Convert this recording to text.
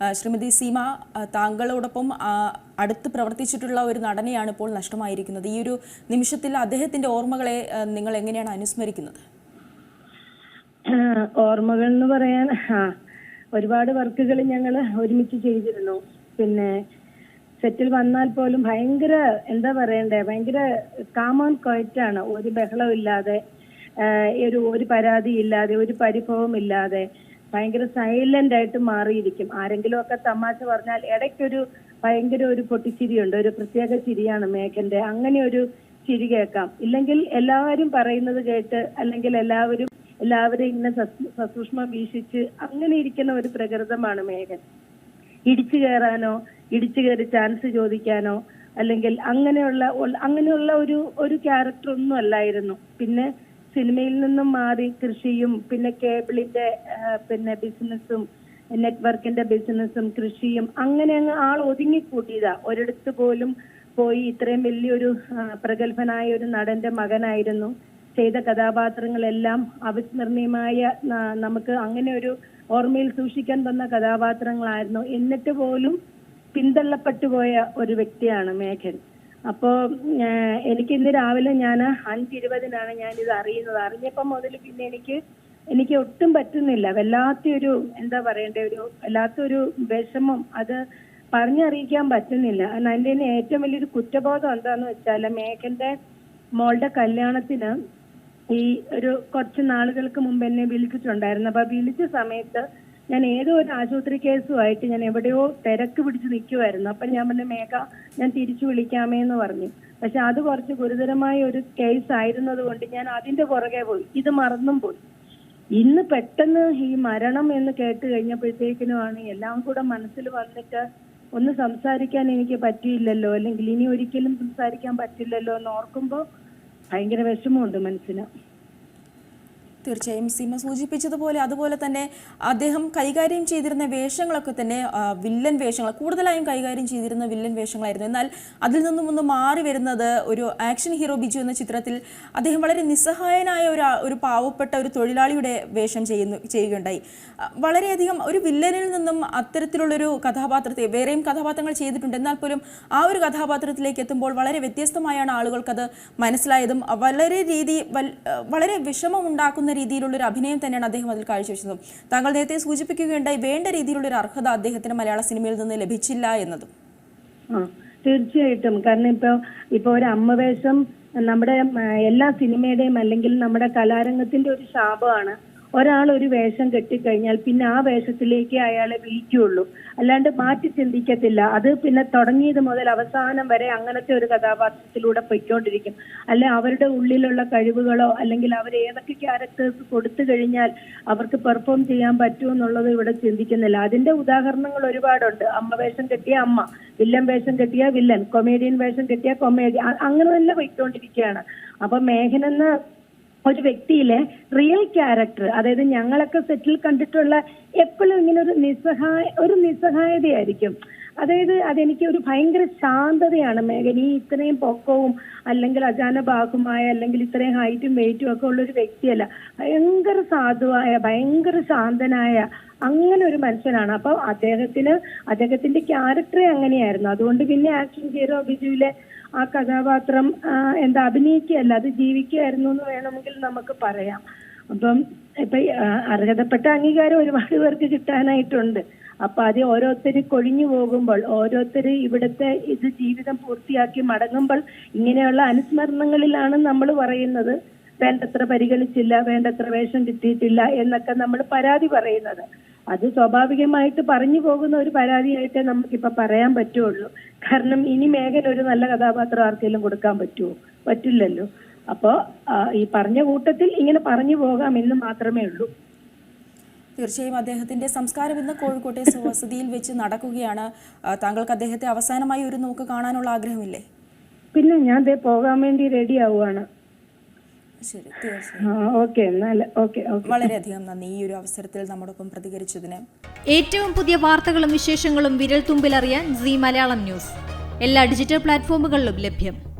ശ്രീമതി സീമ താങ്കളോടൊപ്പം അടുത്ത് പ്രവർത്തിച്ചിട്ടുള്ള ഒരു നടനെയാണ് ഇപ്പോൾ നഷ്ടമായിരിക്കുന്നത്. ഈ ഒരു നിമിഷത്തിൽ അദ്ദേഹത്തിന്റെ ഓർമ്മകളെ നിങ്ങൾ എങ്ങനെയാണ് അനുസ്മരിക്കുന്നത്? ഓർമ്മകൾ എന്ന് പറയാൻ ഒരുപാട് വർക്കുകൾ ഞങ്ങൾ ഒരുമിച്ച് ചെയ്തിരുന്നു. പിന്നെ സെറ്റിൽ വന്നാൽ പോലും ഭയങ്കര എന്താ പറയണ്ടേ ഭയങ്കര കാമോൺ ക്വയറ്റാണ് ഒരു ബഹളമില്ലാതെ ഒരു ഒരു പരാതി ഇല്ലാതെ ഒരു പരിഭവം ഇല്ലാതെ ഭയങ്കര സൈലന്റ് ആയിട്ട് മാറിയിരിക്കും. ആരെങ്കിലും ഒക്കെ തമാശ പറഞ്ഞാൽ ഇടയ്ക്കൊരു ഭയങ്കര ഒരു പൊട്ടിച്ചിരിയുണ്ട്. ഒരു പ്രത്യേക ചിരിയാണ് മേഘന്റെ. അങ്ങനെ ഒരു ചിരി കേൾക്കാം. ഇല്ലെങ്കിൽ എല്ലാവരും പറയുന്നത് കേട്ട് അല്ലെങ്കിൽ എല്ലാവരും എല്ലാവരും ഇങ്ങനെ സസൂക്ഷ്മ വീക്ഷിച്ച് അങ്ങനെ ഇരിക്കുന്ന ഒരു പ്രകൃതമാണ് മേഘൻ. ഇടിച്ചു കയറാനോ ഇടിച്ചു കയറി ചാൻസ് ചോദിക്കാനോ അല്ലെങ്കിൽ അങ്ങനെയുള്ള അങ്ങനെയുള്ള ഒരു ഒരു ക്യാരക്ടർ ഒന്നും അല്ലായിരുന്നു. പിന്നെ സിനിമയിൽ നിന്നും മാറി കൃഷിയും പിന്നെ കേബിളിന്റെ പിന്നെ ബിസിനസ്സും നെറ്റ്വർക്കിന്റെ ബിസിനസ്സും കൃഷിയും അങ്ങനെ അങ്ങ് ആൾ ഒതുങ്ങിക്കൂട്ടിയതാ. ഒരിടത്ത് പോലും പോയി ഇത്രയും വലിയൊരു പ്രഗത്ഭനായ ഒരു നടന്റെ മകനായിരുന്നു. ചെയ്ത കഥാപാത്രങ്ങളെല്ലാം അവിസ്മരണീയമായ നമുക്ക് അങ്ങനെ ഒരു ഓർമ്മയിൽ സൂക്ഷിക്കാൻ തന്ന കഥാപാത്രങ്ങളായിരുന്നു. എന്നിട്ട് പോലും പിന്തള്ളപ്പെട്ടു പോയ ഒരു വ്യക്തിയാണ് മേഘൻ. അപ്പോ എനിക്ക് ഇന്ന് രാവിലെ ഞാൻ അഞ്ചിരുപതിനാണ് ഞാൻ ഇത് അറിയുന്നത്. അറിഞ്ഞപ്പോ മുതൽ പിന്നെ എനിക്ക് എനിക്ക് ഒട്ടും പറ്റുന്നില്ല. വല്ലാത്തൊരു എന്താ പറയണ്ടേ ഒരു വല്ലാത്തൊരു വിഷമം. അത് പറഞ്ഞറിയിക്കാൻ പറ്റുന്നില്ല. കാരണം തന്നെ ഏറ്റവും വലിയൊരു കുറ്റബോധം എന്താന്ന് വെച്ചാൽ മേഘന്റെ മോളുടെ കല്യാണത്തിന് ഈ ഒരു കുറച്ച് നാളുകൾക്ക് മുമ്പ് എന്നെ വിളിച്ചിട്ടുണ്ടായിരുന്നു. അപ്പൊ വിളിച്ച സമയത്ത് ഞാൻ ഏതോ ഒരു ആശുപത്രി കേസുമായിട്ട് ഞാൻ എവിടെയോ തിരക്ക് പിടിച്ച് നിൽക്കുമായിരുന്നു അപ്പൊ ഞാൻ പറഞ്ഞു മേഘ ഞാൻ തിരിച്ചു വിളിക്കാമേ എന്ന് പറഞ്ഞു. പക്ഷെ അത് കുറച്ച് ഗുരുതരമായ ഒരു കേസ് ആയിരുന്നത് കൊണ്ട് ഞാൻ അതിന്റെ പുറകെ പോയി. ഇത് മറന്നും പോയി. ഇന്ന് പെട്ടെന്ന് ഈ മരണം എന്ന് കേട്ട് കഴിഞ്ഞപ്പോഴത്തേക്കിനുമാണ് എല്ലാം കൂടെ മനസ്സിൽ വന്നിട്ട് ഒന്ന് സംസാരിക്കാൻ എനിക്ക് പറ്റിയില്ലല്ലോ അല്ലെങ്കിൽ ഇനി ഒരിക്കലും സംസാരിക്കാൻ പറ്റില്ലല്ലോ എന്ന് ഓർക്കുമ്പോൾ ഭയങ്കര വിഷമമുണ്ട് മനസ്സിന്. തീർച്ചയായും സീമ സൂചിപ്പിച്ചതുപോലെ അതുപോലെ തന്നെ അദ്ദേഹം കൈകാര്യം ചെയ്തിരുന്ന വേഷങ്ങളൊക്കെ തന്നെ വില്ലൻ വേഷങ്ങൾ കൂടുതലായും കൈകാര്യം ചെയ്തിരുന്ന വില്ലൻ വേഷങ്ങളായിരുന്നു. എന്നാൽ അതിൽ നിന്നും ഒന്ന് മാറി വരുന്നത് ഒരു ആക്ഷൻ ഹീറോ ബിജു എന്ന ചിത്രത്തിൽ അദ്ദേഹം വളരെ നിസ്സഹായനായ ഒരു ഒരു പാവപ്പെട്ട ഒരു തൊഴിലാളിയുടെ വേഷം ചെയ്യുന്നു ചെയ്യുകയുണ്ടായി. വളരെയധികം ഒരു വില്ലനിൽ നിന്നും അത്തരത്തിലുള്ളൊരു കഥാപാത്രത്തെ വേറെയും കഥാപാത്രങ്ങൾ ചെയ്തിട്ടുണ്ട്. എന്നാൽ പോലും ആ ഒരു കഥാപാത്രത്തിലേക്ക് എത്തുമ്പോൾ വളരെ വ്യത്യസ്തമായാണ് ആളുകൾക്കത് മനസ്സിലായതും വളരെ രീതി വളരെ വിഷമമുണ്ടാക്കുന്ന രീതിയിലുള്ള ഒരു അഭിനയം തന്നെയാണ് അദ്ദേഹം അതിൽ കാഴ്ചവെച്ചതും. താങ്കൾ നേരത്തെ സൂചിപ്പിക്കുകയുണ്ടായി വേണ്ട രീതിയിലുള്ള ഒരു അർഹത അദ്ദേഹത്തിന് മലയാള സിനിമയിൽ നിന്ന് ലഭിച്ചില്ല എന്നതും. തീർച്ചയായിട്ടും. കാരണം ഇപ്പൊ ഇപ്പൊ ഒരു അമ്മവേഷം നമ്മുടെ എല്ലാ സിനിമയുടെയും അല്ലെങ്കിൽ നമ്മുടെ കലാരംഗത്തിന്റെ ഒരു ശാപമാണ് ഒരാൾ ഒരു വേഷം കെട്ടിക്കഴിഞ്ഞാൽ പിന്നെ ആ വേഷത്തിലേക്ക് അയാളെ വിളിക്കുകയുള്ളൂ. അല്ലാണ്ട് മാറ്റി ചിന്തിക്കത്തില്ല. അത് പിന്നെ തുടങ്ങിയത് മുതൽ അവസാനം വരെ അങ്ങനത്തെ ഒരു കഥാപാത്രത്തിലൂടെ പൊയ്ക്കൊണ്ടിരിക്കും. അല്ലെ അവരുടെ ഉള്ളിലുള്ള കഴിവുകളോ അല്ലെങ്കിൽ അവർ ഏതൊക്കെ ക്യാരക്ടേഴ്സ് കൊടുത്തു കഴിഞ്ഞാൽ അവർക്ക് പെർഫോം ചെയ്യാൻ പറ്റുമോ എന്നുള്ളത് ഇവിടെ ചിന്തിക്കുന്നില്ല. അതിന്റെ ഉദാഹരണങ്ങൾ ഒരുപാടുണ്ട്. അമ്മ വേഷം കെട്ടിയ അമ്മ വില്ലൻ വേഷം കെട്ടിയ വില്ലൻ കൊമേഡിയൻ വേഷം കെട്ടിയ കൊമേഡിയൻ അങ്ങനെ തന്നെ പൊയ്ക്കൊണ്ടിരിക്കുകയാണ്. അപ്പൊ മേഘൻ എന്ന ഒരു വ്യക്തിയിലെ റിയൽ ക്യാരക്ടർ അതായത് ഞങ്ങളൊക്കെ സെറ്റിൽ കണ്ടിട്ടുള്ള എപ്പോഴും ഇങ്ങനെ ഒരു നിസ്സഹായ ഒരു നിസ്സഹായതയായിരിക്കും. അതായത് അതെനിക്ക് ഒരു ഭയങ്കര ശാന്തതയാണ്. മേഘൻ ഈ ഇത്രയും പൊക്കവും അല്ലെങ്കിൽ അജാനബാഹുമായ അല്ലെങ്കിൽ ഇത്രയും ഹൈറ്റും വെയിറ്റും ഒക്കെ ഉള്ള ഒരു വ്യക്തിയല്ല. ഭയങ്കര സാധുവായ ഭയങ്കര ശാന്തനായ അങ്ങനെ ഒരു മനുഷ്യനാണ്. അപ്പൊ അദ്ദേഹത്തിന് അദ്ദേഹത്തിന്റെ ക്യാരക്ടറെ അങ്ങനെയായിരുന്നു. അതുകൊണ്ട് പിന്നെ ആക്ഷൻ ഹീറോ ബിജുവിലെ ആ കഥാപാത്രം എന്താ അഭിനയിക്കുകയല്ല അത് ജീവിക്കുകയായിരുന്നു എന്ന് വേണമെങ്കിൽ നമുക്ക് പറയാം. അപ്പം ഇപ്പൊ അർഹതപ്പെട്ട അംഗീകാരം ഒരുപാട് പേർക്ക് കിട്ടാനായിട്ടുണ്ട്. അപ്പൊ അത് ഓരോരുത്തർ കൊഴിഞ്ഞു പോകുമ്പോൾ ഓരോരുത്തർ ഇവിടുത്തെ ഇത് ജീവിതം പൂർത്തിയാക്കി മടങ്ങുമ്പോൾ ഇങ്ങനെയുള്ള അനുസ്മരണങ്ങളിലാണ് നമ്മൾ പറയുന്നത്. വേണ്ടത്ര പരിഗണിച്ചില്ല വേണ്ടത്ര വേഷം കിട്ടിയിട്ടില്ല എന്നൊക്കെ നമ്മൾ പരാതി പറയുന്നത്. അത് സ്വാഭാവികമായിട്ട് പറഞ്ഞു പോകുന്ന ഒരു പരാതിയായിട്ടേ നമുക്കിപ്പൊ പറയാൻ പറ്റുള്ളൂ. കാരണം ഇനി മേഘൻ ഒരു നല്ല കഥാപാത്രം ആർക്കെങ്കിലും കൊടുക്കാൻ പറ്റുമോ? പറ്റില്ലല്ലോ. അപ്പോ ഈ പറഞ്ഞ കൂട്ടത്തിൽ ഇങ്ങനെ പറഞ്ഞു പോകാം എന്ന് മാത്രമേ ഉള്ളൂ. തീർച്ചയായും അദ്ദേഹത്തിന്റെ സംസ്കാരം ഇന്ന് കോഴിക്കോട്ടെ സുവസതിയിൽ വെച്ച് നടക്കുകയാണ്. താങ്കൾക്ക് അദ്ദേഹത്തെ അവസാനമായി ഒരു നോക്ക് കാണാനുള്ള ആഗ്രഹമില്ലേ? പിന്നെ ഞാൻ പോകാൻ വേണ്ടി റെഡി ആവുകയാണ് ശരി ഓക്കെ എന്നാൽ ഓക്കെ ഓക്കെ. വളരെയധികം നന്ദി ഈ ഒരു അവസരത്തിൽ നമ്മോടൊപ്പം പ്രതികരിച്ചതിന്. ഏറ്റവും പുതിയ വാർത്തകളും വിശേഷങ്ങളും വിരൽ തുമ്പിലറിയാൻ സി മലയാളം ന്യൂസ്. എല്ലാ ഡിജിറ്റൽ പ്ലാറ്റ്ഫോമുകളിലും ലഭ്യം.